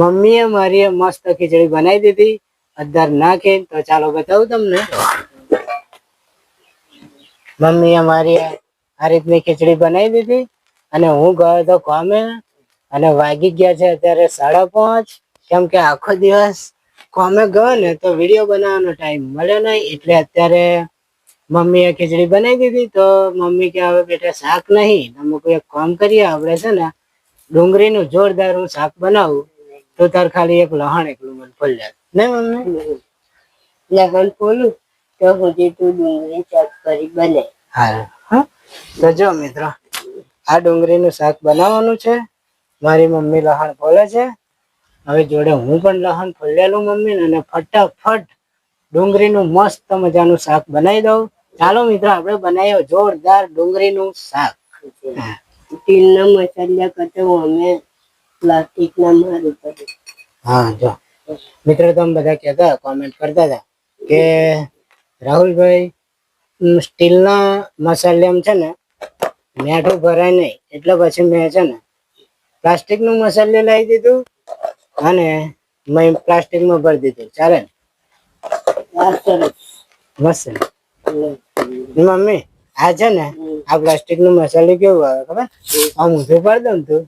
મમ્મીએ મારી મસ્ત ખીચડી બનાવી દીધી. અધાર નાખી તો ચાલો બતાવું તમને. મમ્મીએ મારી આ રીતની ખીચડી બનાવી દીધી અને હું ગયો તો કોમે અને વાગી ગયા છે અત્યારે સાડા પાંચ. કેમ કે આખો દિવસ કોમે ગયો ને તો વીડિયો બનાવવાનો ટાઈમ મળ્યો નહીં એટલે અત્યારે મમ્મીએ ખીચડી બનાવી દીધી. તો મમ્મી કે, હવે બેટા શાક નહીં તમે કોઈ એક કામ કરીએ, આપણે છે ને ડુંગળીનું જોરદાર હું શાક બનાવું. તો તાર ખાલી એક લહણ એકલું મને ફોલ જાય ને મમ્મી લગન ખોલું તો સુધી તું ડુંગળી ચટ કરી બને હા. હા? તો જો મિત્રો આ ડુંગળીનું શાક બનાવવાનું છે. મારી મમ્મી લહણ ફોલે છે. હવે જોડે હું પણ લહણ ફોલેલું મમ્મી અને ફટાફટ ડુંગળીનું મસ્ત મજાનું શાક બનાવી દઉં. ચાલો મિત્રો આપણે બનાવ્યો જોરદાર ડુંગળીનું શાક. ટીલના મસાલા કરતા અમે પ્લાસ્ટિકના મારું પડે હા જો. મિત્રો તમે બધા કહેતા કોમેન્ટ કરતા હતા કે રાહુલભાઈ સ્ટીલના મસાલિયામાં છે ને મેઠું ભરાય નહીં. એટલે પછી મેં છે ને પ્લાસ્ટિકનું મસાલિયું લાવી દીધું અને મેં પ્લાસ્ટિકમાં ભરી દીધું. ચાલે ને? મસ્ત મમ્મી આ છે ને આ પ્લાસ્ટિકનું મસાલું કેવું આવે ખબર? આમ ઊંધું પાડી દઉં તું?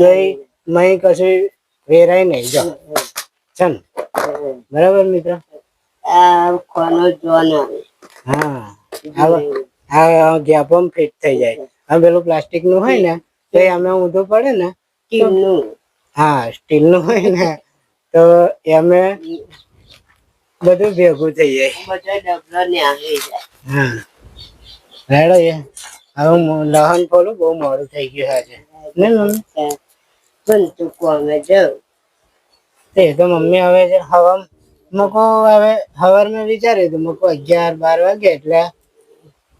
તો એ કશું વેરાય નહીં જો. છે ને? બરાબર મિત્ર? આ કોનો જોન. હા. આ આ ફિટ થઈ જાય. આ પેલું પ્લાસ્ટિકનું હોય ને તો એ અમે ઊંધું પડે ને ટીલનું હા સ્ટીલનું હોય ને તો એમે બધું ભેગું થઈ જાય. બધા ડબલા ને આવી જાય. હા. રેડો એ. હવે લહન ખોલું બહુ મોડું થઈ ગયું છે ને મમ્મી પણ તું કોમે જાવ એ તો મમ્મી હવે છે હવા મકો હવે હવાર મેં વિચાર્યું હતું મકો અગિયાર બાર વાગે એટલે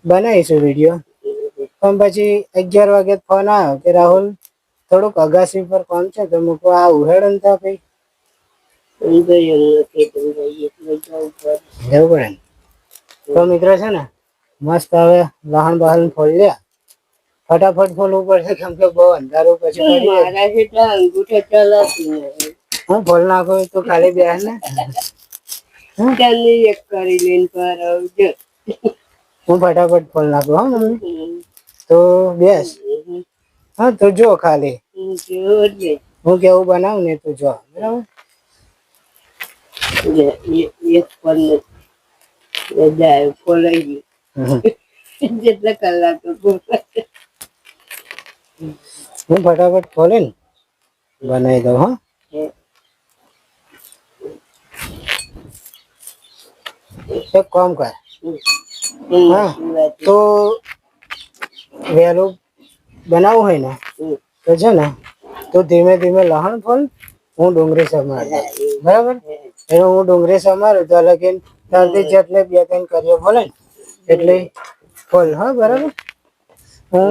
બનાવીશું વીડિયો પણ પછી અગિયાર વાગે ફોન આવ્યો કે રાહુલ થોડુંક અગાસી પર કોમ છે તો મૂકો આ તા ભાઈ તો ખેતર જઈએ એટલે જવું પડે તો મિત્રો છે ને મસ્ત હવે વાહન બહાન ફોડી લે ફટાફટ ફોલવું પડશે કેમ કે બહુ અંધારું પછી. મારા જેટલા અંગૂઠા ચલાવતી હું ફોલ નાખો તો ખાલી બે ને? ત્યાંની એક કરી લઈને પર આવજો હું ફટાફટ ફોલ નાખું હા મમ્મી. તો બેસ. હા તો જો ખાલી. હું કેવું બનાવું ને તું જો. બરાબર? એક પણ જાય ખોલાઈ ગયું. જેટલા કલાકો. હું ફટાફટ ખોલે ને બનાવી દઉં, હા. એક કામ કર. હા, તો વહેલું બનાવવું હોય ને, તો છે ને, તો ધીમે ધીમે લહણ ફોલ, હું ડુંગળી સમાર. બરાબર? એટલે હું ડુંગળી સમારું, તો લગીન તારથી જેટલે બે ત્રણ કરીએ ને, એટલે ફોલ, હા, બરાબર? હું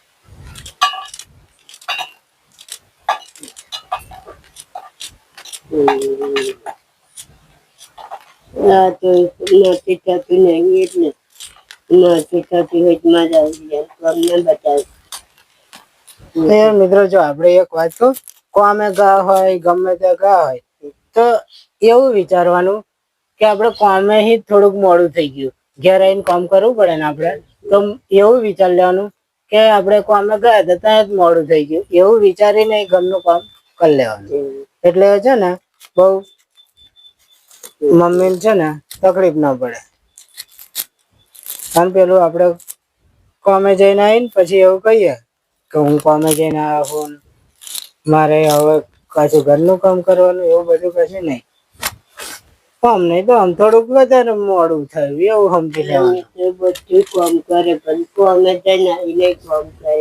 આ તો નથી થતું નહીં એટલે નથી થતું હોય તો મજા આવી જાય મિત્રો જો આપણે એક વાત કહું કોમે ગા હોય ગમે તે ગા હોય તો એવું વિચારવાનું કે આપણે કોમે ही થોડુંક મોડું થઈ ગયું. ઘેર આવીને કામ કરવું પડે ને આપણે. તો એવું વિચાર લેવાનું કે આપણે કોમે ગયા તો ત્યાં જ મોડું થઈ ગયું. એવું વિચારીને ઘરનું કામ કરી લેવાનું. એટલે છે ને બહુ મમ્મીને છે ને તકલીફ ના પડે. અને પેલું આપણે કોમે જઈને આવીને પછી એવું કહીએ કે હું કોમે જઈને આવ્યો છું મારે હવે કશું ઘરનું કામ કરવાનું એવું બધું કશું નહીં. કામ નહીં તો આમ થોડુંક વધારે મોડું થયું, એવું સમજી લેવાનું. એ બધું કામ કરે, પણ કોમે જઈને આવીને કામ કરે.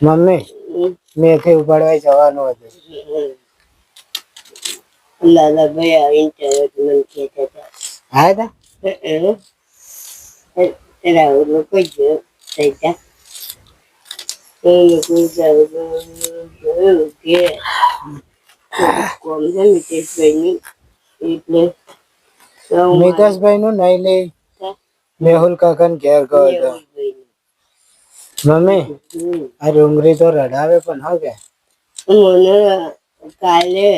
મમ્મી મેથી ઉપાડવા જવાનું હતું? લાલાભાઈ આવીને તરત મને કહેતા હતા. રાહુલ લોકો એ લોકો જોયું કે કોમ છે મિતેશભાઈની એટલે નહીં લે. મેહુલ કાકા ઘેર ગયો હતો. મમ્મી આ ડુંગળી તો રડાવે પણ હો કે? મને કાલે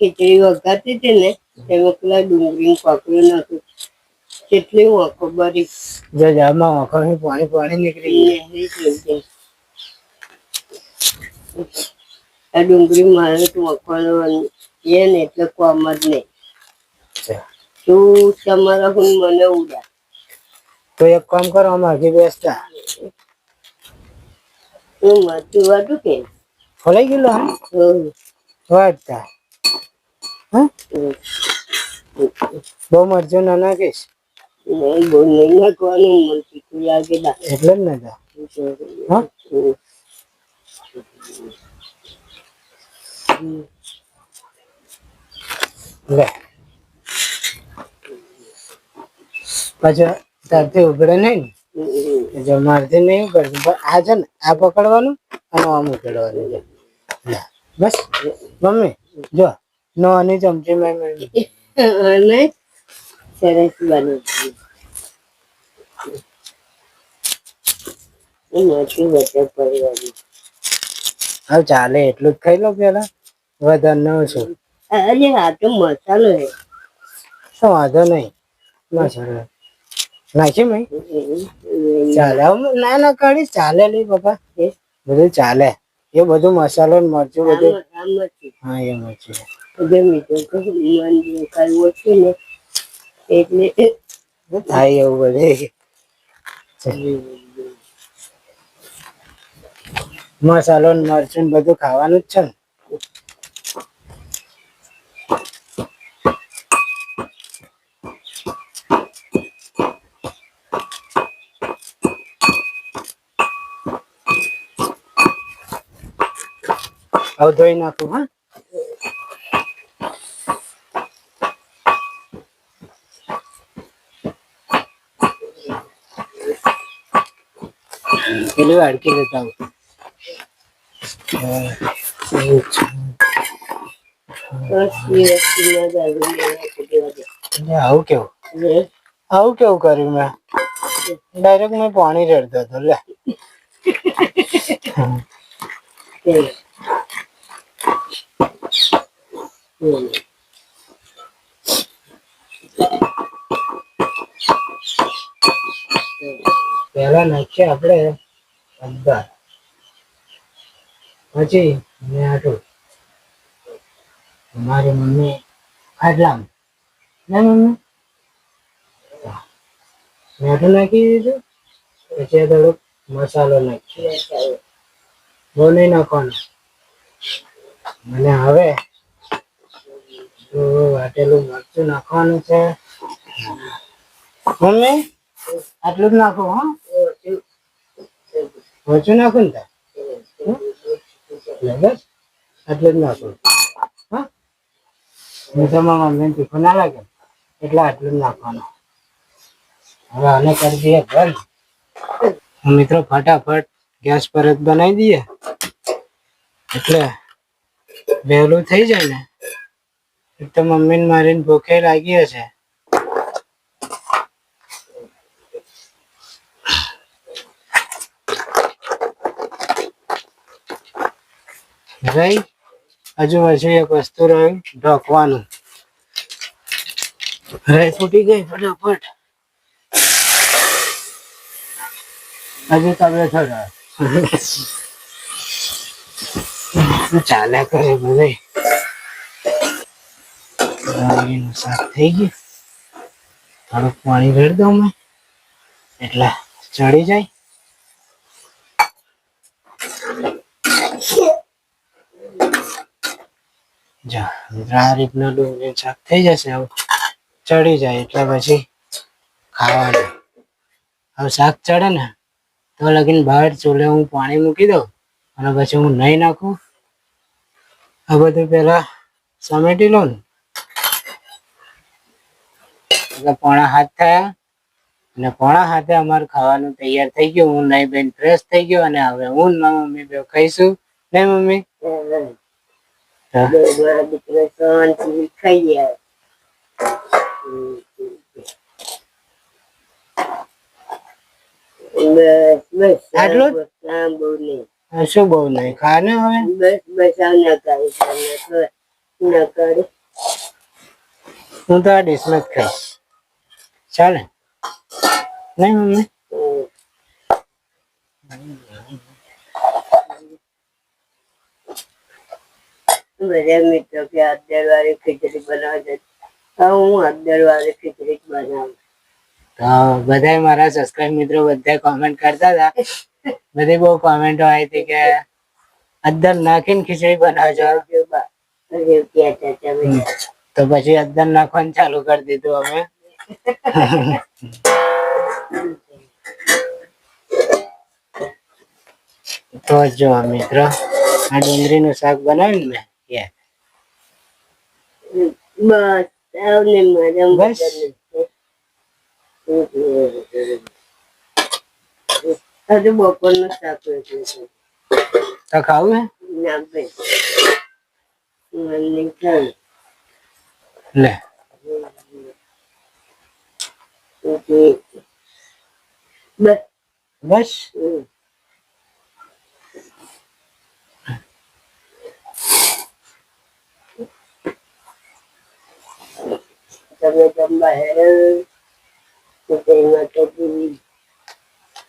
ખીચડી વગાતી હતી ને એમાં પેલા ડુંગળી પકડ્યું નતું કેટલી આંખો બરી. જો જામાં પાણી પાણી નીકળી ગયું. આ ડુંગળી મારે તું અખવાનો એ ને એટલે કોમ જ નહીં. તું તમારા હું મને ઉડા. તો એક કામ કરો અમારે બેસતા. વાટતા હા હમ. બહુ મરજો ના નાખીશ. એટલે જ ને. લે. પછી તારથી ઉઘડે નહીં ને? જો મારથી નહીં ઉઘડતું પણ આ છે ને આ પકડવાનું અને આમ ઉઘડવાનું છે. બસ મમ્મી જો નો આની ચમચી મેં અને સરસ બને છે વચ્ચે હવે ચાલે એટલું જ ખાઈ લો પેલા. વધારે ન ઓછું. અરે આ તો મસાલો હે શું વાંધો નહીં. મસાલો. નાખી મેં ચાલે. ના ના કાઢી ચાલે નહીં પપ્પા? બધું ચાલે. એ બધું મસાલો ને મરચું બધું. હા એ મરચું. એટલે થાય એવું બધું. મસાલો ને મરચું ને બધું ખાવાનું જ છે ને. હવે ધોઈ નાખું હા પેલી વાડકી લેતા આવું બસ એ વસ્તુમાં દારૂ લેવા દેવા દે. એટલે આવું કેવું હે? આવું કેવું કર્યું મેં ડાયરેક્ટ મેં પાણી રેડતો હતો લે હમ. પહેલા નાખીએ આપણે અગિયાર પછી મેં આટલું. મારી મમ્મી ખાટલામાં. ના મમ્મી મેઠું નાખી દીધું. પછી થોડુંક મસાલો નાખી બહુ નહીં નાખવાનો. અને હવે તો વાટેલું મરચું નાખવાનું છે. મમ્મી, આટલું જ નાખો, હા. ઓછું નાખું ને બસ, આટલું જ નાખું. હા? મારા મમ્મીને તીખું ના લાગે. એટલે આટલું જ નાખવાનું. હવે આને કરી દઈએ બંધ મિત્રો ફટાફટ ગેસ પર જ બનાવી દઈએ. એટલે વહેલું થઈ જાય ને, તો મમ્મીને મારીને ભૂખે લાગી હશે. રહી? હજુ પછી એક વસ્તુ રહ્યું ઢોકવાનું. રહી ફૂટી ગઈ ફટાફટ. હજુ તમે થોડા ચાલે કરે બધે. થઈ ગયું. થોડુંક પાણી રેડ દઉં મેં. એટલે ચડી જાય. જા આ રીતના ડુંગળી શાક થઈ જશે હવે ચડી જાય એટલે પછી ખાવાનું. હવે શાક ચડે ને, તો લગીન બહાર ચૂલે હું પાણી મૂકી દઉં અને પછી હું નહીં નાખું. આ બધું પેલા સમેટી લો ને. એટલે પોણા હાથ થયા. અને પોણા હાથે અમારું ખાવાનું તૈયાર થઈ ગયું. હું નહીં બેન ફ્રેશ થઈ ગયો અને હવે હું ને મમ્મી બે ખાઈશું. નહીં મમ્મી? ખાઈ આટલું બહુ નહીં શું બહુ નહીં ખાને હવે બસ બસ આ ન કરે ન કરે હું તો આ ડીશમાં જ ખાઈશ ચાલે નહીં મમ્મી બધા મિત્રો કે અદર વાળી ખીચડી બનાવવા છે હા હું અદર વાળી ખીચડી જ બનાવું તો બધા મારા સબસ્ક્રાઇબ મિત્રો બધા કોમેન્ટ કરતા હતા બધી બહુ કોમેન્ટો આવી હતી કે અદ્દર નાખીને ખીચડી બનાવજો તો પછી અદ્દર નાખવાનું ચાલુ કરી દીધું અમે. તો જો મિત્રો આ ડુંગળીનું શાક બનાવ્યું ને મેં? બસ બસ. હજુ બપોરનું શાક રોટલી છે. તો ખાવું હે ના ભાઈ મને ખાવ લે બસ બસ હમ. તમે જમવા હેરો તો પૂરી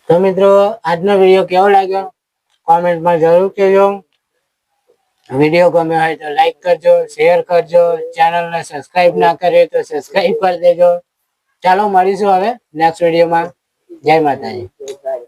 તો મિત્રો, આજનો વીડિયો કેવો લાગ્યો? કોમેન્ટમાં જરૂર કહેજો. વીડિયો ગમે હોય તો લાઈક કરજો શેર કરજો. ચેનલને સબસ્ક્રાઇબ ના કરે તો સબસ્ક્રાઇબ કરી દેજો. ચાલો, મળીશું હવે નેક્સ્ટ વિડીયોમાં જય માતાજી.